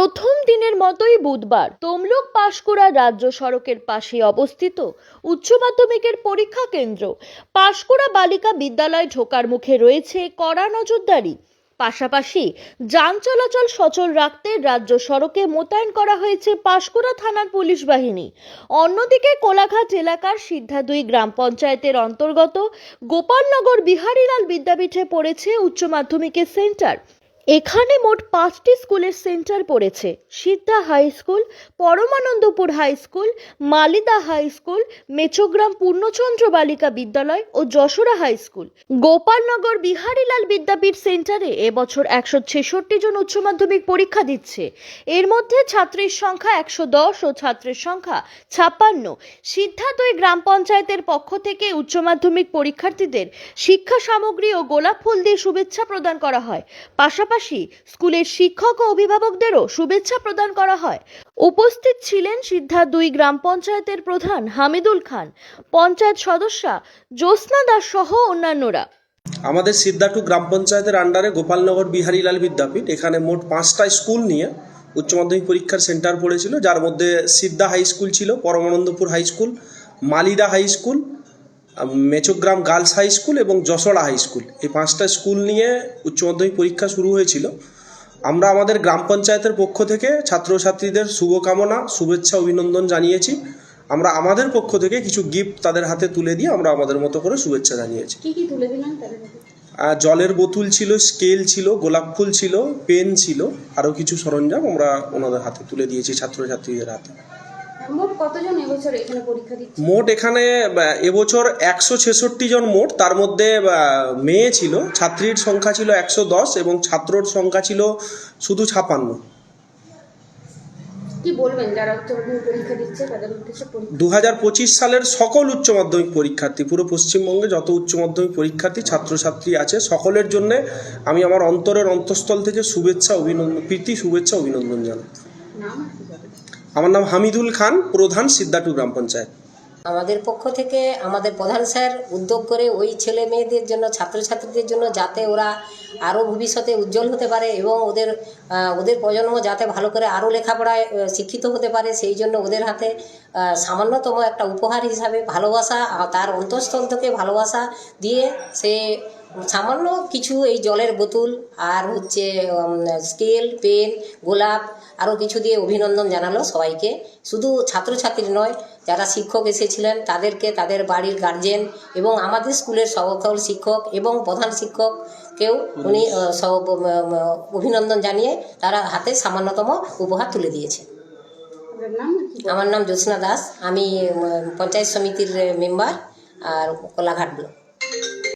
প্রথম দিনের মতোই বুধবার তমলুক পাশকুড়া রাজ্য সড়কের পাশে অবস্থিত উচ্চ মাধ্যমিকের পরীক্ষা কেন্দ্র। পাশকুড়া বালিকা বিদ্যালয় ঢোকার মুখে রয়েছে কড়া নজরদারি। পাশাপাশি যান চলাচল সচল রাখতে রাজ্য সড়কে মোতায়েন করা হয়েছে পাশকুড়া থানার পুলিশ বাহিনী। অন্যদিকে কোলাঘাট এলাকার সিদ্ধা দুই গ্রাম পঞ্চায়েতের অন্তর্গত গোপালনগর বিহারীলাল বিদ্যাপীঠে পড়েছে উচ্চ মাধ্যমিকের সেন্টার। এখানে মোট পাঁচটি স্কুলের সেন্টার পড়েছে। Siddha high school, Paramanandapur high school, Malida high school Mechogram Purnachandra Balika Vidyalaya ও যশোরা হাই স্কুল। গোপালনগর বিহারীলাল বিদ্যাপীঠ সেন্টারে এবছর একশো ছেষট্টি জন উচ্চ মাধ্যমিক পরীক্ষা দিচ্ছে। এর মধ্যে ছাত্রীর সংখ্যা একশো দশ ও ছাত্রের সংখ্যা ছাপ্পান্ন। সিদ্ধা দুই গ্রাম পঞ্চায়েতের পক্ষ থেকে উচ্চ মাধ্যমিক পরীক্ষার্থীদের শিক্ষা সামগ্রী ও গোলাপ ফুল দিয়ে শুভেচ্ছা প্রদান করা হয়। পাশাপাশি স্কুলের শিক্ষক ও অভিভাবকদেরও শুভেচ্ছা প্রদান করা হয়। উপস্থিত ছিলেন সিদ্ধা দুই গ্রাম পঞ্চায়েতের প্রধান হামিদুল খান, পঞ্চায়েত সদস্যা জ্যোৎস্না দাস সহ অন্যান্যরা। আমাদের সিদ্ধাটু গ্রাম পঞ্চায়েতের আন্ডারে গোপালনগর বিহারীলাল বিদ্যাপীঠ, এখানে মোট পাঁচটা স্কুল নিয়ে উচ্চ মাধ্যমিক পরীক্ষার সেন্টার পড়েছিল, যার মধ্যে সিদ্ধা হাই স্কুল ছিল, Paramanandapur high school Malida high school Mechogram girls high school এবং যশোড়া হাই স্কুল। এই পাঁচটা স্কুল নিয়ে উচ্চ মাধ্যমিক পরীক্ষা শুরু হয়েছিল। আমরা আমাদের গ্রাম পঞ্চায়েতের পক্ষ থেকে ছাত্রছাত্রীদের শুভকামনা শুভেচ্ছা অভিনন্দন জানিয়েছি। আমরা আমাদের পক্ষ থেকে কিছু গিফট তাদের হাতে তুলে দিয়ে আমরা আমাদের মতো করে শুভেচ্ছা জানিয়েছি। কি কি তুলে দিলেন আর জলের বোতল ছিল স্কেল ছিল গোলাপ ফুল ছিল পেন ছিল আরও কিছু সরঞ্জাম আমরা ওনাদের হাতে তুলে দিয়েছি ছাত্রছাত্রীদের হাতে। মোট কতজন এবছর এখানে পরীক্ষা দিচ্ছে? মোট এখানে এবছর একশো ছেষট্টি জন মোট। তার মধ্যে মেয়ে ছিল ছাত্রীর সংখ্যা ছিল একশো দশ এবং ছাত্রর সংখ্যা ছিল শুধু ছাপান্ন। কি বলবেন যারা উচ্চ মাধ্যমিক পরীক্ষা দিচ্ছে তাদের উদ্দেশ্যে দু হাজার পঁচিশ সালের সকল উচ্চ মাধ্যমিক পরীক্ষার্থী পুরো পশ্চিমবঙ্গে যত উচ্চ মাধ্যমিক পরীক্ষার্থী ছাত্রছাত্রী আছে সকলের জন্য আমি আমার অন্তরের অন্তঃস্থল থেকে শুভেচ্ছা অভিনন্দন প্রীতি শুভেচ্ছা অভিনন্দন জানাই। আমার নাম হামিদুল খান, প্রধান সিদ্ধাটু গ্রাম পঞ্চায়েত। আমাদের পক্ষ থেকে আমাদের প্রধান স্যার উদ্যোগ করে ওই ছেলে মেয়েদের জন্য, ছাত্রছাত্রীদের জন্য যাতে ওরা আরও ভবিষ্যতে উজ্জ্বল হতে পারে এবং ওদের ওদের প্রজন্ম যাতে ভালো করে আরও লেখাপড়ায় শিক্ষিত হতে পারে, সেই জন্য ওদের হাতে সামান্যতম একটা উপহার হিসাবে ভালোবাসা তার অন্তঃস্থল থেকে ভালোবাসা দিয়ে সে সামান্য কিছু এই জলের বোতল আর হচ্ছে স্কেল পেন গোলাপ আরও কিছু দিয়ে অভিনন্দন জানালো সবাইকে। শুধু ছাত্রছাত্রী নয় যারা শিক্ষক এসেছিলেন তাদেরকে তাদের বাড়ির গার্জেন এবং আমাদের স্কুলের সকল শিক্ষক এবং প্রধান শিক্ষককেও উনি সব অভিনন্দন জানিয়ে তারা হাতে সামান্যতম উপহার তুলে দিয়েছে আমার নাম জ্যোৎস্না দাস আমি পঞ্চায়েত সমিতির মেম্বার আর কোলাঘাট ব্লক।